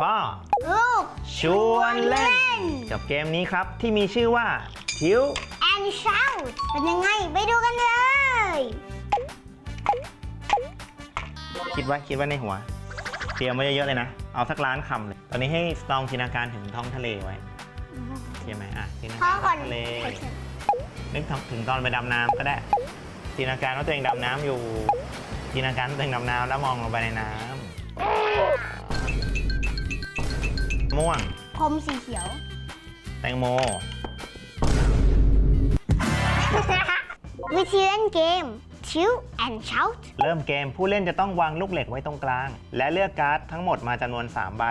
พ่อลูกชวนเล่น กับเกมนี้ครับที่มีชื่อว่าทิว and shout เป็นยังไงไปดูกันเลย คิดไว้คิดไว้ในหัว เตรียมไว้เยอะๆเลยนะ เอาสักล้านคำเลย ตอนนี้ให้ลองจินตนาการถึงท้องทะเลไว้ใช่ไหมอะจินตนาพ่อการก่อนทะเลนึกถึงตอนไปดำน้ำก็ได้จินตนาการว่าตัวเองดำน้ำอยู่จินตนาการว่าตัวเองดำน้ำแล้วมองลงไปในน้ำ ม่วง พรมสีเขียว แตงโม วิธีเล่นเกม chill and shout เริ่มเกมผู้เล่นจะต้องวางลูกเหล็กไว้ตรงกลาง และเลือกการ์ดทั้งหมดมาจำนวน 3 ใบ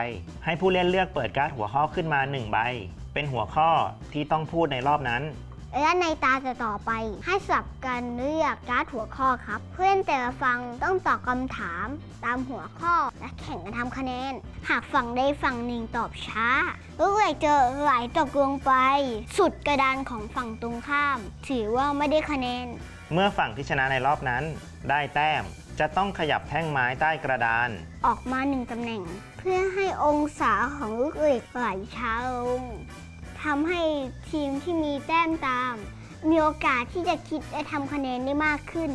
ให้ผู้เล่นเลือกเปิดการ์ดหัวข้อขึ้นมา 1 ใบ เป็นหัวข้อที่ต้องพูดในรอบนั้น และในตาจะต่อไป ให้สลับกันเลือกการ์ดหัวข้อครับ เพื่อนแต่ละฝั่งต้องตอบคำถามตามหัวข้อและแข่งกันทำคะแนน หากฝั่งใดฝั่งหนึ่งตอบช้าลูกเหล็กจะไหลตกลงไป สุดกระดานของฝั่งตรงข้าม ถือว่าไม่ได้คะแนน เมื่อฝั่งที่ชนะในรอบนั้น ได้แต้มจะต้องขยับแท่งไม้ใต้กระดาน ออกมาหนึ่งตำแหน่ง เพื่อให้องศาของลูกเหล็กไหลช้าลง ทำให้ทีมที่มีแต้มตาม มีโอกาสที่จะคิดและทำคะแนนได้มากขึ้น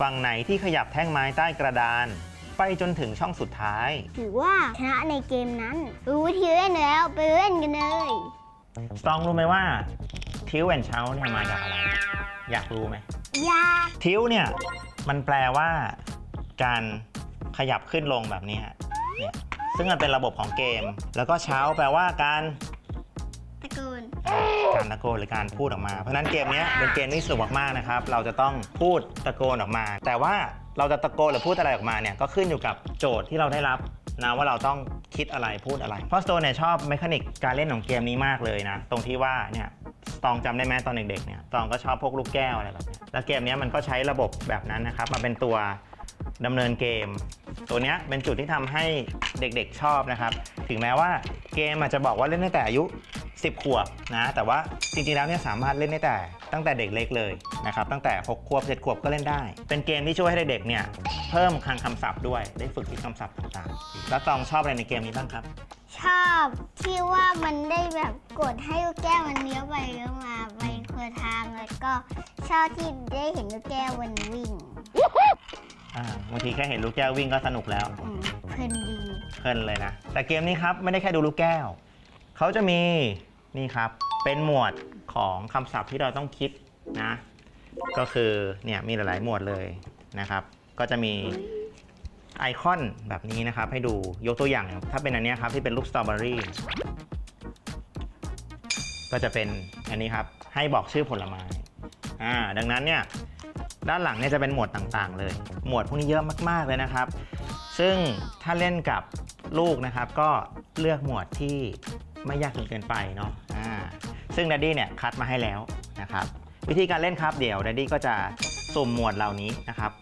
ฝั่งไหนที่ขยับแท่งไม้ใต้กระดาน ไปจนถึงช่องสุดท้าย ถือว่าชนะในเกมนั้น รู้วิธีเล่นแล้วไปเล่นกันเลยสตองรู้ไหมว่าทิวแอนเชาเนี่ยมาจากอะไร อยากรู้ไหมยากทิวเนี่ยมันแปลว่าการขยับขึ้นลงแบบนี้ฮะเนี่ยซึ่งมันเป็นระบบของเกม แล้วก็เช้าแปลว่าการตะโกน การตะโกนหรือการพูดออกมา เพราะฉะนั้นเกมเนี้ยเป็นเกมที่สนุกมากๆนะครับ เราจะต้องพูดตะโกนออกมา แต่ว่าเราจะตะโกนหรือพูดอะไรออกมาเนี่ยก็ขึ้นอยู่กับโจทย์ที่เราได้รับนะว่าเราต้องคิดอะไรพูดอะไรเพราะสโตนเนี่ยชอบเมคานิกการเล่นของเกมนี้มากเลยนะ ตรงที่ว่าเนี่ยสตองจำได้ไหมตอนเด็กๆเนี่ยสตองก็ชอบพวกลูกแก้วอะไรแบบเนี้ยแล้วเกมเนี้ยมันก็ใช้ระบบแบบนั้นนะครับมาเป็นตัวดำเนินเกม ตัวเนี้ยเป็นจุดที่ทำให้เด็กๆชอบนะครับ ถึงแม้ว่าเกมอาจจะบอกว่าเล่นตั้งแต่อายุ 10 ขวบนะ แต่ว่าจริงๆแล้วเนี่ยสามารถเล่นได้แต่ตั้งแต่เด็กเล็กเลยนะครับ ตั้งแต่ 6 ขวบ 7 ขวบก็เล่นได้ เป็นเกมที่ช่วยให้เด็กๆเนี่ยเพิ่มคลังคำศัพท์ด้วย ได้ฝึกคิดคำศัพท์ต่างๆ แล้วตองชอบอะไรในเกมนี้บ้างครับ ชอบที่ว่ามันได้แบบกดให้ลูกแก้วมันเลี้ยวไปเลี้ยวมาไปคนละทางแล้วก็ชอบที่ได้เห็นลูกแก้วมันวิ่งอ่าบางทีแค่เห็นลูกแก้ววิ่งก็สนุกแล้ว อืมเพลินดี เพลินเลยนะ แต่เกมนี้ครับ ไม่ได้แค่ดูลูกแก้ว เขาจะมี นี่ครับ เป็นหมวดของคำศัพท์ที่เราต้องคิดนะ ก็คือเนี่ยมีหลาย ๆ หมวดเลยนะครับ ก็จะมีไอคอนแบบนี้นะครับ ให้ดูยกตัวอย่างถ้าเป็นอันนี้ครับที่เป็นลูกสตรอเบอรี่ก็จะเป็นอันนี้ครับ ให้บอกชื่อผลไม้อ่าดังนั้นเนี่ยด้านหลังเนี่ยจะเป็นหมวดต่างๆ เลย หมวดพวกนี้เยอะมากๆเลยนะครับ ซึ่งถ้าเล่นกับลูกนะครับ ก็เลือกหมวดที่ไม่ยากจนเกินไปเนาะ ซึ่งดัดดี้เนี่ยคัดมาให้แล้วนะครับวิธีการเล่นครับเดี๋ยวดัดดี้ก็จะสุ่มหมวดเหล่านี้นะครับ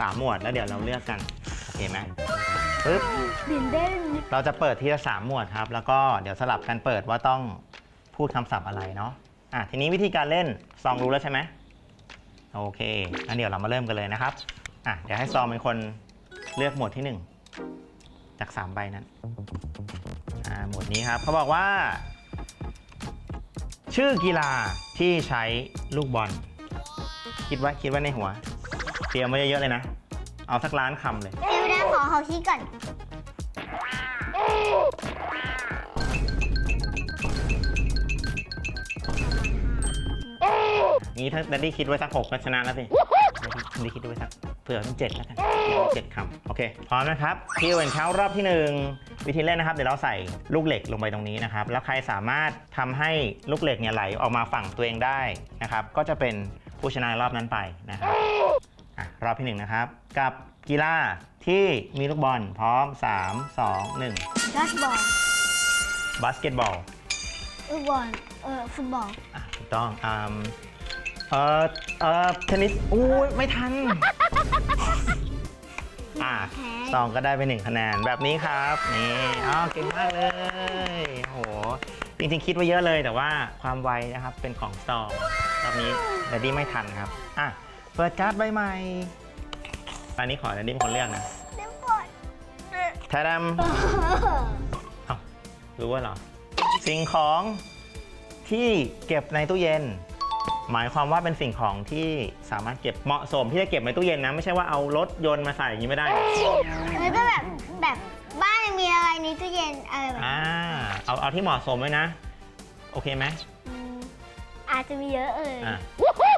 สามหมวดแล้วเดี๋ยวเราเลือกกันโอเคไหมปึ๊บตื่นเต้นเราจะเปิดทีละสามหมวดครับ แล้วก็เดี๋ยวสลับกันเปิดว่าต้องพูดคำศัพท์อะไรเนาะอะทีนี้วิธีการเล่นซองรู้แล้วใช่ไหมโอเคงั้นเดี๋ยวเรามาเริ่มกันเลยนะครับอะเดี๋ยวให้ซองเป็นคนเลือกหมวดที่หนึ่งจากสามใบนั้นอ่าหมวดนี้ครับเขาบอกว่า ชื่อกีฬาที่ใช้ลูกบอล คิดไว่าคิดไว่าในหัว เตรียมไว้เยอะๆเลยนะ เอาสักล้านคำเลย เดี๋ยวนะขอเขาคิดก่อนงี้ถ้าดัดดี้คิดไว้สักหกก็ชนะแล้วสิดัดดี้คิดไว้สักเผื่อเป็นเจ็ดแล้วกันเจ็ดคำโอเค พร้อมนะครับคิวเอ็นเช้ารอบที่หนึ่งวิธีเล่นนะครับ เดี๋ยวเราใส่ลูกเหล็กลงไปตรงนี้นะครับ แล้วใครสามารถทำให้ลูกเหล็กเนี่ยไหลออกมาฝั่งตัวเองได้นะครับ ก็จะเป็นผู้ชนะรอบนั้นไปนะครับอะรอบที่หนึ่งนะครับ กับกีฬาที่มีลูกบอลพร้อม 3 2 1ดัชบอลบาสเกตบอลลูกบอลเออฟุตบอลอะถูกต้องอืมเออเออเทนนิสอู้ยไม่ทัน อะแพ้ซองก็ได้ไปหนึ่งคะแนนแบบนี้ครับนี่อ๋อเก่งมากเลยโอ้โหจริงๆคิดไว้เยอะเลยแต่ว่าความไวนะครับเป็นของซองรอบนี้แดดดี้ไม่ทันครับอะเปิดการ์ดใบใหม่อันนี้ขอแดดดี้เป็นคนเลือกนะเดี๋ยวก่อนแทดมเอ้ารู้ว่าเหรอ สิ่งของที่เก็บในตู้เย็น หมายความว่าเป็นสิ่งของที่สามารถเก็บเหมาะสมที่จะเก็บในตู้เย็นนะ ไม่ใช่ว่าเอารถยนต์มาใส่อย่างนี้ไม่ได้นะแล้วก็แบบแบบบ้านมีอะไรในตู้เย็นอะไรแบบอ่า เอาเอาที่เหมาะสมไว้นะ โอเคไหมอืมอาจจะมีเยอะเอ่ยอ่า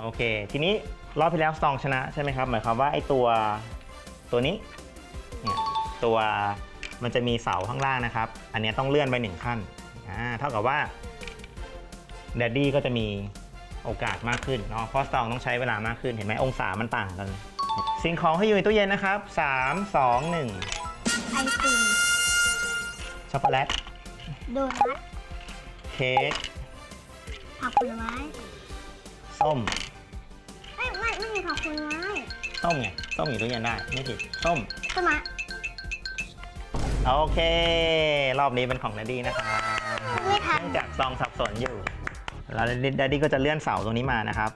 โอเค ทีนี้รอบที่แล้วซองชนะใช่ไหมครับ หมายความว่าไอ้ตัวตัวนี้เนี่ยตัวมันจะมีเสาข้างล่างนะครับ อันเนี้ยต้องเลื่อนไปหนึ่งขั้นอ่าเท่ากับว่าแดดดี้ก็จะมี โอกาสมากขึ้นเนาะเพราะซองต้องใช้เวลามากขึ้นเห็นไหมองศามันต่างกัน สิ่งของที่อยู่ในตู้เย็นนะครับ 3 2 1ไอติมช็อกโกแลตโดนัทเค้กผักผลไม้ส้มไม่ไม่ไม่มีผักผลไม้ส้มไงส้มอยู่ตู้เย็นได้ไม่ผิดส้มต้นไม้โอเค รอบนี้เป็นของแดดดี้นะครับไม่ทันเนื่องจากซองสับสนอยู่ แล้วแดดดี้ก็จะเลื่อนเสาตรงนี้มานะครับ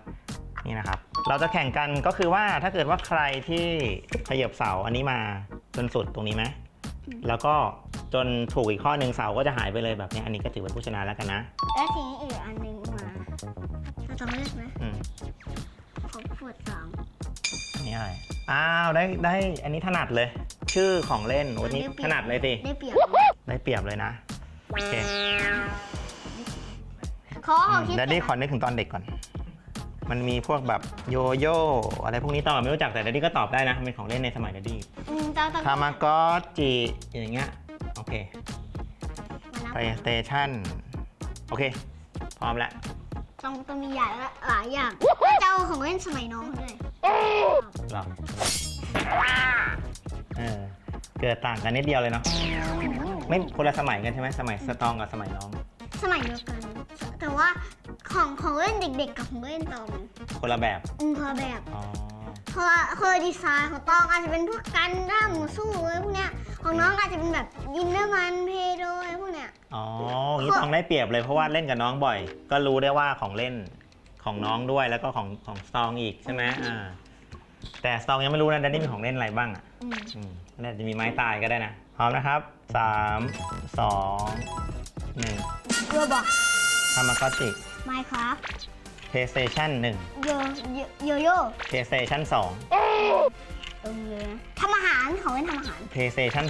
นี่นะครับ เราจะแข่งกันก็คือว่าถ้าเกิดว่าใครที่ขยับเสาอันนี้มาจนสุดตรงนี้ไหมแล้วก็จนถูกอีกข้อหนึ่งเสาก็จะหายไปเลยแบบนี้อันนี้ก็ถือเป็นผู้ชนะแล้วกันนะแล้วทีนี้อีกอันหนึงมาเราจะเลือกไหมอืมขอปวดสองอันนี้อะไรอ้าวได้ได้อันนี้ถนัดเลย ชื่อของเล่นวันนี้ถนัดเลยสิได้เปรียบได้เปรียบเลยนะโอเค ขอของคิดแดดดี้ขอนึกถึงตอนเด็กก่อน มันมีพวกแบบโยโย่อะไรพวกนี้ตอนไม่รู้จักแต่แดดดี้ก็ตอบได้นะเป็นของเล่นในสมัยแดดดี้อืมเจ้าต้องทามากอจิอย่างเงี้ยโอเคมานับ p ล a y s t a t i o n โอเค พร้อมแล้วต้องต้องมีอย่างละหลายอย่าง เจ้าของเล่นสมัยน้องด้วยลองเออเกิดต่างกันนิดเดียวเลยเนาะไม่คนละสมัยกันใช่ไหมสมัยสตองกับสมัยน้อง สมัยเดียวกัน แต่ว่าของของเล่นเด็กๆ กับของเล่นตองคนละแบบอืมคนละแบบอ๋อเพราะว่าคนละดีไซน์ของตองอาจจะเป็นพวกกันด้ามหมูสู้อะไรพวกเนี้ยของน้องอาจจะเป็นแบบยินเนอร์มันเพโดอะไรพวกเนี้ย อ๋องี้ต้องได้เปรียบเลยเพราะว่าเล่นกับน้องบ่อย ก็รู้ได้ว่าของเล่นของน้องด้วยแล้วก็ของของสตองอีกใช่ไหมอ่าแต่สตองยังไม่รู้นะแดนนี่มีของเล่นอะไรบ้างอะอืม อืมน่าจะมีไม้ตายก็ได้นะพร้อมนะครับ3 2 1โรบอก ทามากอจิไมค์ครับ PlayStation 1โยโยโยโย่ PlayStation เออทำอาหารของเล่นทำอาหาร2 PlayStation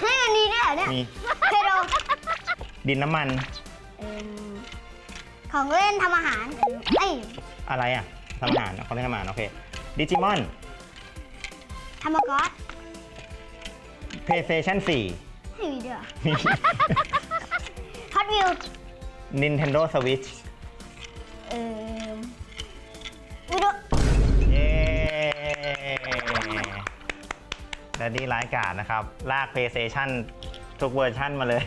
เฮ้ยอันนี้ด้วยเหรอเนี่ย3 มีเพโดดินน้ำมันเอิ่มของเล่นทำอาหารเอ้ยอะไรอะทำอาหารเขาเล่นทำอาหารโอเคดิจิมอน ทำมากอส PlayStation 4 ให้มีด้วยฮอตวิว Nintendo Switch เอ่อวิดีโอเย้แดดดี้ร้ายกาจนะครับ ลาก PlayStation ทุกเวอร์ชั่นมาเลย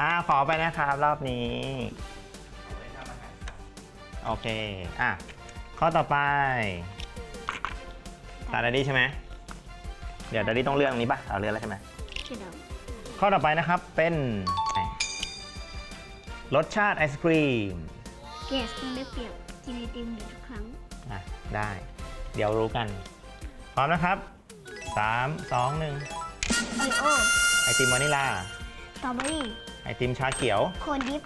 อ่าขอไปนะครับ รอบนี้ โอเค อะ ข้อต่อไปตาแดดดี้ใช่ไหม เดี๋ยวแดดดี้ต้องเลือกอันนี้ป่ะเอาเลือกแล้วใช่ไหมเดี๋ยวข้อต่อไปนะครับเป็น รสชาติไอศครีมเกสกินได้เปรียบกินไอติมอยู่ทุกครั้ง อะได้ เดี๋ยวรู้กัน พร้อมนะครับ 3 2 1 โอริโอไอติมวานิลา สตรอเบอรี่ไอติมชาเขียว โคนดิฟ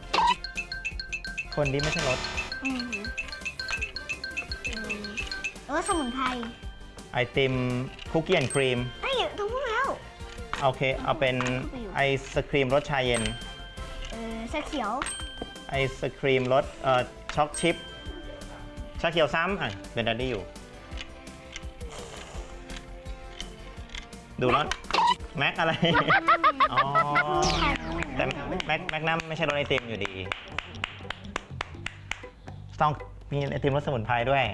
คนที่ไม่ใช่รสอืมเอ่อเออสมุนไพรไอติมคุกกี้แอนด์ครีม เอ้ยต้องพูดแล้ว โอเค เอาเป็นไอศครีมรสชาเย็น เออชาเขียว ไอศครีมรสเอ่อช็อกชิพชาเขียวซ้ำอะเป็นดัดดี้อยู่ ดูรสแม็กอะไร อ๋อ แต่แม็กแม็กนัมไม่ใช่รสไอติมอยู่ดี ต้องมีไอติมรสสมุนไพรด้วย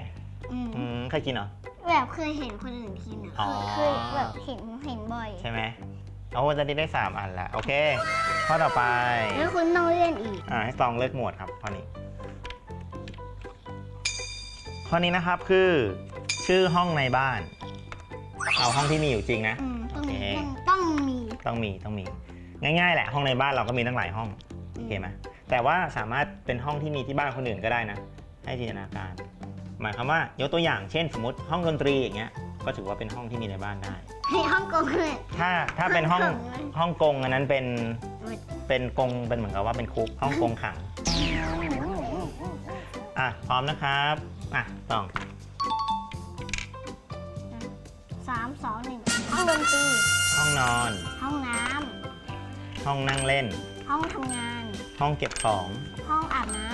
อืมอืมเคยกินเหรอ แบบเคยเห็นคนอื่นกินอะอ๋อเคยเคยแบบเห็นเห็นบ่อย ใช่ไหม เอาจะได้ได้3อันละโอเค ข้อต่อไป แล้วคุณต้องเล่นอีก อ่าให้ซองเลือกหมวดครับข้อนี้ ข้อนี้นะครับคือ ชื่อห้องในบ้าน เอาห้องที่มีอยู่จริงนะ อืมต้องโอเคต้องต้องมีต้องมีต้องมี ง่ายๆแหละ ห้องในบ้านเราก็มีตั้งหลายห้องโอเคไหมแต่ว่าสามารถเป็นห้องที่มีที่บ้านคนอื่นก็ได้นะ ให้จินตนาการ หมายความว่ายกตัวอย่างเช่น สมมติห้องดนตรีอย่างเงี้ยก็ถือว่าเป็นห้องที่มีในบ้านได้ให้ ฮ่องกงเลยถ้าถ้าเป็นห้องฮ่องกงเลยห้องกงอันนั้นเป็นเป็นกรงเป็นเหมือนกับว่าเป็นคุกห้องกรงขังอะพร้อมนะครับอะต้องสามสองหนึ่งห้องดนตรี ห้องนอน ห้องน้ห้องนั่งเล่นำ ห้องทำงาน ห้องเก็บของห้องอาบน้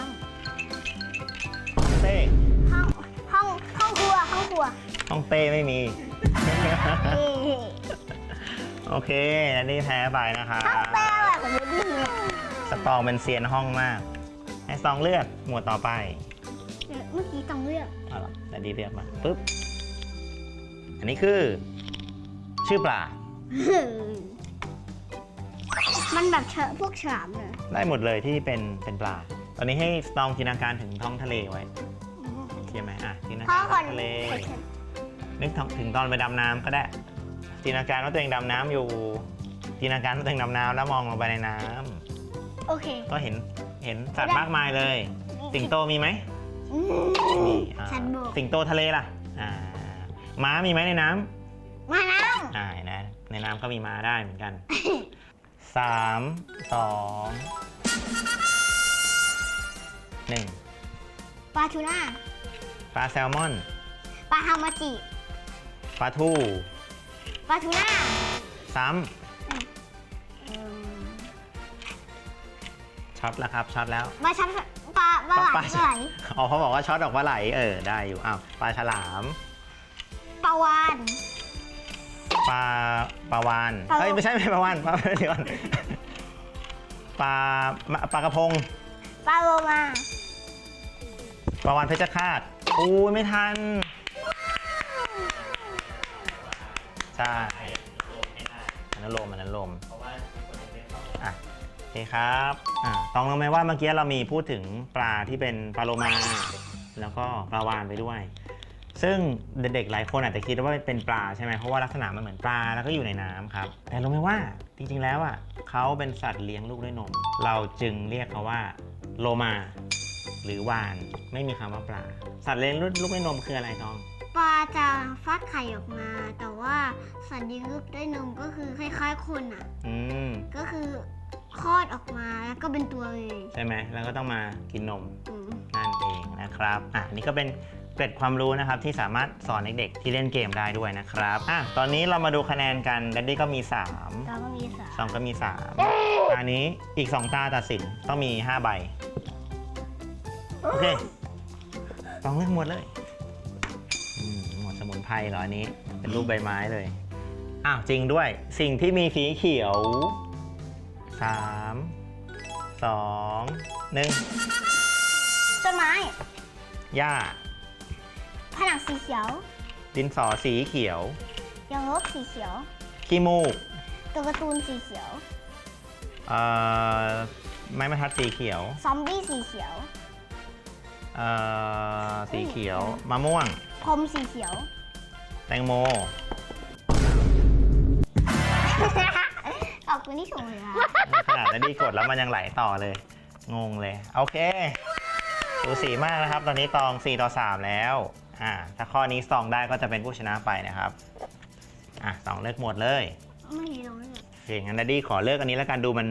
เต้ำห้องห้องห้องครัว ห้องครัว ห้องเต้ไม่มีเอ๊ะ โอเคอันนี้แพ้ไปนะคะห้องแปลว่าผมไม่ดีเลยสตองเป็นเซียนห้องมาก ให้ซองเลือกหมวดต่อไปเมื่อกี้ต้องเลือกเอาล่ะแต่ดีเรียกมาปุ๊บ อันนี้คือ ชื่อปลา มันแบบเชอะพวกฉลามเลยได้หมดเลยที่เป็นเป็นปลา ตอนนี้ให้ซองจินตนาการถึงท้องทะเลไว้โอเคไหมอะจินตนาพ่อการก่ท้ออนงทะเล นึกถึงตอนไปดำน้ำก็ได้ จินตนาการว่าตัวเองดำน้ำอยู่ จินตนาการว่าตัวเองดำน้ำแล้วมองลงไปในน้ำโอเคก็เห็นเห็นสัตว์มากมายเลย สิงโตมีไหมอืม มีอ่าสัตว์บก สิงโตทะเลล่ะอ่าม้ามีไหมในน้ำ มาน้อ่านะในน้ำก็มีม้าได้เหมือนกัน สามสองหนึ่งำปลาทูน่าปลาแซลมอน ปลาฮามาจิ ปลาทูปลาทูน่าซ้เอิ่มำช็อตแล้วครับช็อตแล้วปลาชักปลาปลาไหลปลาไหลอ๋อเขาบอกว่าช็อตออกปลาไหลเออได้อยู่อ้าวปลาฉลามปลาวานปลาปลาวานปลาเฮ้ยไม่ใช่ไม่ใช่ปลาวานปลาเดี๋ยวก่อนปลาปลากระพงปลาโลมาปลาวานเพชรฆาตอู้ยไม่ทัน ใช่อันนั้นลมอันนั้นลมอะโอเคครับอะต้องรู้ไหมว่าเมื่อกี้เรามีพูดถึงปลาที่เป็นปลาโลมาแล้วก็ปลาวานไปด้วย ซึ่งเด็กๆหลายคนอาจจะคิดว่าเป็นปลาใช่ไหมเพราะว่าลักษณะมันเหมือนปลาแล้วก็อยู่ในน้ำครับ แต่รู้ไหมว่าจริงๆแล้วอะเขาเป็นสัตว์เลี้ยงลูกด้วยนม เราจึงเรียกเขาว่าโลมาหรือวานไม่มีคำว่าปลา สัตว์เลี้ยงลูกด้วยนมคืออะไรทอง ปลาจะฟักไข่ออกมา แต่ว่าสัตว์เลี้ยงลูกด้วยนมก็คือคล้ายๆคนอะ อืม ก็คือคลอดออกมาแล้วก็เป็นตัวเลย ใช่ไหม แล้วก็ต้องมากินนม อืม นั่นเองนะครับ อะอันนี่ก็เป็นเกร็ดความรู้นะครับที่สามารถสอนเด็กๆที่เล่นเกมได้ด้วยนะครับ อะตอนนี้เรามาดูคะแนนกันดัดดี้ก็มี3แล้วก็มีสาซองก็มี 3 อันนี้อีก 2 ตาตัดสินต้องมี 5 ใบ โอเคลองเลือกหมดเลยอืม หมวดสมุนไพรเหรออันนี้ เป็นรูปใบไม้เลย อ้าวจริงด้วย สิ่งที่มีสีเขียว 3 2 1ต้นไม้หญ้า ผนังสีเขียวดินสอสีเขียว ยางลบสีเขียว ขี้มูกตัวการ์ตูนสีเขียว เอ่อไม้บรรทัดสีเขียวซอมบี้สีเขียว เอ่อสีเขียวมะม่วง พรมสีเขียว แตงโม ขอบคุณที่ชมเลยค่ะขนาดนั้นดีกดแล้วมันยังไหลต่อเลย งงเลย โอเคดูสีมากนะครับ ตอนนี้ตอง 4 ต่อ 3 แล้วอ่าถ้าข้อนี้สองได้ก็จะเป็นผู้ชนะไปนะครับอะสองเลือกหมดเลยไม่มีลงเลยโอเคงั้นดัดดี้ขอเลือกอันนี้แล้วกันดูมัน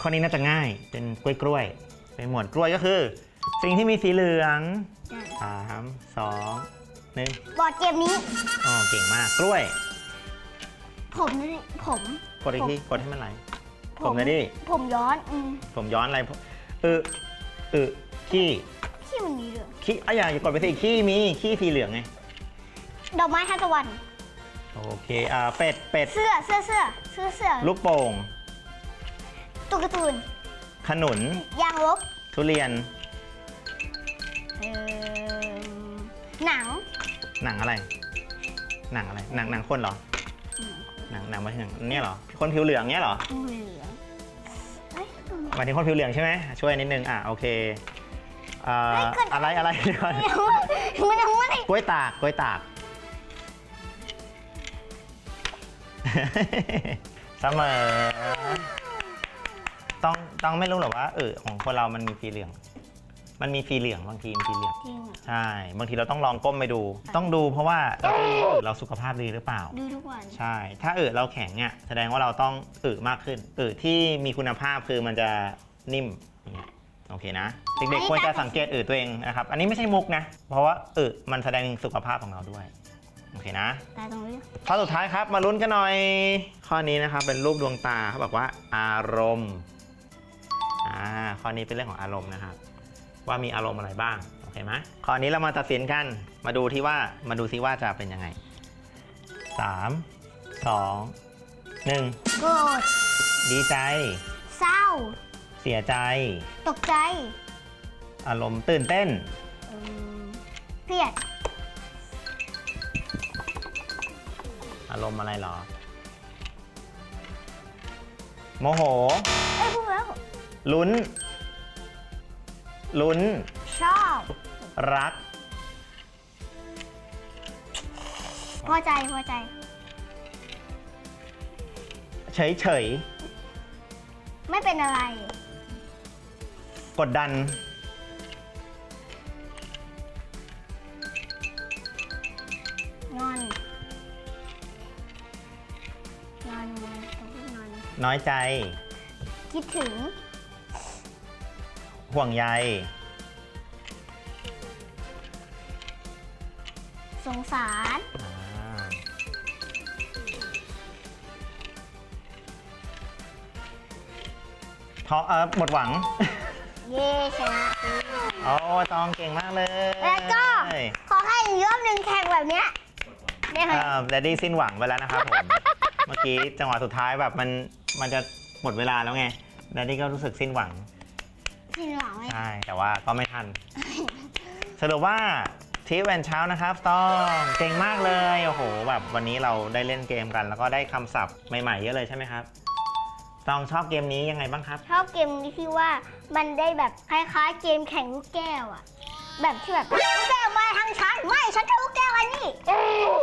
ข้อนี้น่าจะง่าย เป็นกล้วยกล้วยๆเป็นหมวดกล้วยก็คือ สิ่งที่มีสีเหลืองสามสอง หนึ่งบอร์ดเกมนี้ อ๋อเก่งมากกล้วย ผมนี่ผมกดอีกทีกดให้มันไหล ผมนะดิผมย้อนอืมผมย้อนอะไรเออเออขี้ที่มันมีเรื่องขี้อะอย่าอย่ากดไปสิขี้มีขี้สีเหลืองไงดอกไม้ทานตะวัน โอเคอ่าเป็ดเป็ดเสื้อเสื้อเสื้อเสื้อเสื้อลูกโป่งตัวการ์ตูนขนุนยางลบทุเรียนเอ่อหนัง หนังอะไร หนังอะไร หนังหนังคนเหรออืมหนังหนังมาถึงหนังเนี่ยเหรอ คนผิวเหลืองเนี่ยเหรอ เหลืองเอ้ยหมายถึงคนผิวเหลืองใช่ไหมช่วยนิดนึง อะ โอเคอ่าเฮ้ยเกิดอะไรอะไรเดี๋ยวก่อนมันยังไม่ได้กล้วยตากกล้วยตาก เสมอ ต้องต้องไม่รู้หรอว่าเออของคนเรามันมีสีเหลือง มันมีสีเหลืองบางทีมีสีเหลืองจริงอะใช่ บางทีเราต้องลองก้มไปดู ต้องดูเพราะว่าเราจะรู้ว่าเราสุขภาพดีหรือเปล่า ดูทุกวัน ใช่ ถ้าอึเราแข็งเนี่ยแสดงว่าเราต้องอึมากขึ้นอึที่มีคุณภาพคือมันจะนิ่มอย่างเงี้ยโอเคนะ เด็กๆควรจะสังเกตอึตัวเองนะครับ อันนี้ไม่ใช่มุกนะ เพราะว่าอึมันแสดงสุขภาพของเราด้วย โอเคนะ ตาตรงนี้ข้อสุดท้ายครับ มาลุ้นกันหน่อย ข้อนี้นะครับเป็นรูปดวงตาเขาบอกว่า อารมณ์ อ่า ข้อนี้เป็นเรื่องของอารมณ์นะครับ ว่ามีอารมณ์อะไรบ้างโอเคไหมข้อนี้เรามาตัดสินกันมาดูที่ว่ามาดูซิว่าจะเป็นยังไง 3 2 1โกรธดีใจ เศร้า เสียใจ ตกใจอารมณ์ตื่นเต้นอืมเครียดอารมณ์อะไรหรอ โมโห เอ้ยพูดแล้วลุ้น ลุ้น ชอบ รัก พอใจ พอใจ เฉยเฉยไม่เป็นอะไร ๆกดดัน งอน งอนงอนต้องพูดงอน น้อยใจ คิดถึง ห่วงใย สงสาร อ่า ท้อเออหมดหวัง เย่ชนะ โอ้ตองเก่งมากเลยแล้วก็ ขอให้อีกรอบหนึ่งแข่งแบบเนี้ยได้ไหมแดดดี้สิ้นหวังไปแล้วนะครับผม เมื่อกี้จังหวะสุดท้ายแบบมันมันจะหมดเวลาแล้วไงแดดดี้ก็รู้สึกสิ้นหวัง พี่หวังไหมใช่ แต่ว่าก็ไม่ทัน สรุปว่าทีแวนเช้านะครับต้องเก่งมากเลยโอ้โหแบบวันนี้เราได้เล่นเกมกัน แล้วก็ได้คำศัพท์ใหม่ๆเยอะเลยใช่ไหมครับต้องชอบเกมนี้ยังไงบ้างครับ ชอบเกมนี้ที่ว่ามันได้แบบคล้ายๆ เกมแข่งลูกแก้วอะ แบบที่แบบลูกแก้วมาทางฉันไม่ฉันจะลูกแก้วอันนี้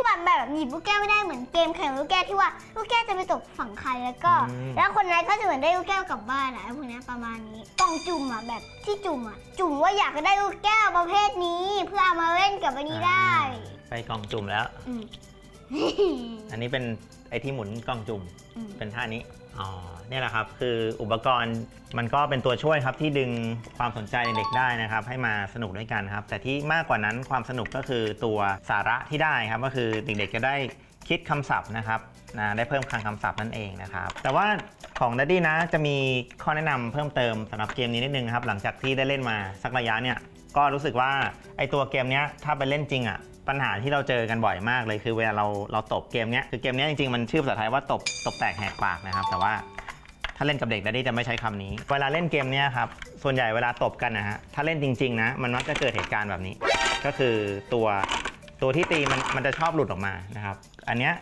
แบบแบบหยิบลูกแก้วไม่ได้เหมือนเกมแข่งลูกแก้วที่ว่าลูกแก้วจะไปตกฝั่งใครแล้วก็ อืม แล้วคนนั้นก็จะเหมือนได้ลูกแก้วกลับบ้านอะไอ้พวกเนี้ยประมาณนี้กล่องจุ่มอะแบบที่จุ่มอะจุ่มว่าอยากจะได้ลูกแก้วประเภทนี้ เพื่อเอามาเล่นกับอันนี้ได้ ไปกล่องจุ่มแล้ว อืม อันนี้เป็นไอที่หมุนกล่องจุ่มอืม เป็นท่านี้ อ๋อ เนี่ยแหละครับ คืออุปกรณ์มันก็เป็นตัวช่วยครับที่ดึงความสนใจในเด็กได้นะครับ ให้มาสนุกด้วยกันครับ แต่ที่มากกว่านั้นความสนุกก็คือตัวสาระที่ได้ครับ ก็คือเด็กๆจะได้คิดคำศัพท์นะครับนะได้เพิ่มคลังคำศัพท์นั่นเองนะครับ แต่ว่าของดัดดี้นะจะมีข้อแนะนำเพิ่มเติมสำหรับเกมนี้นิดนึงครับ หลังจากที่ได้เล่นมาสักระยะเนี่ย ก็รู้สึกว่าไอตัวเกมเนี้ยถ้าไปเล่นจริงอะ ปัญหาที่เราเจอกันบ่อยมากเลยคือเวลาเราเราตบเกมเนี้ยคือเกมเนี้ยจริงๆมันชื่อภาษาไทยว่าตบตบแตกแหกปากนะครับ แต่ว่าถ้าเล่นกับเด็กดัดดี้จะไม่ใช้คำนี้ เวลาเล่นเกมเนี้ยครับส่วนใหญ่เวลาตบกันนะฮะถ้าเล่นจริง ๆ นะ มันมักจะเกิดเหตุการณ์แบบนี้ ก็คือตัวตัวที่ตีมันมันจะชอบหลุดออกมานะครับ อันเนี้ย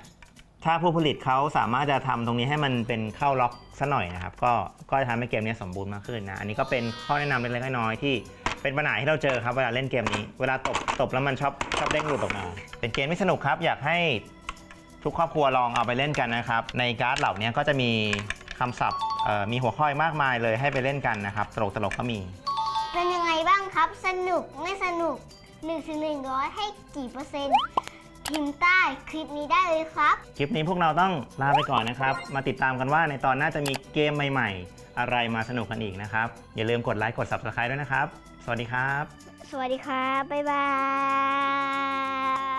ถ้าผู้ผลิตเขาสามารถจะทำตรงนี้ให้มันเป็นเข้าล็อกซะหน่อยนะครับ ก็ก็จะทำให้เกมนี้สมบูรณ์มากขึ้นนะ อันนี้ก็เป็นข้อแนะนำเล็กๆน้อยๆที่ เป็นปัญหาที่เราเจอครับเวลาเล่นเกมนี้ เวลาตบตบแล้วมันชอบชอบเด้งหลุดออกมา เป็นเกมที่สนุกครับ อยากให้ทุกครอบครัวลองเอาไปเล่นกันนะครับ ในการ์ดเหล่านี้ก็จะมีคำศัพท์เอ่อมีหัวข้อมากมายเลยให้ไปเล่นกันนะครับตลกตลกๆก็มี เป็นยังไงบ้างครับ สนุกไม่สนุก1นึ่งถึงหนึ่งร้อยให้กี่เปอร์เซ็นต์พิมพ์ใต้คลิปนี้ได้เลยครับ คลิปนี้พวกเราต้องลาไปก่อนนะครับ มาติดตามกันว่าในตอนหน้าจะมีเกมใหม่ ๆ อะไรมาสนุกกันอีกนะครับ อย่าลืมกดไลค์กด Subscribe ด้วยนะครับ สวัสดีครับ สวัสดีครับ บ๊ายบาย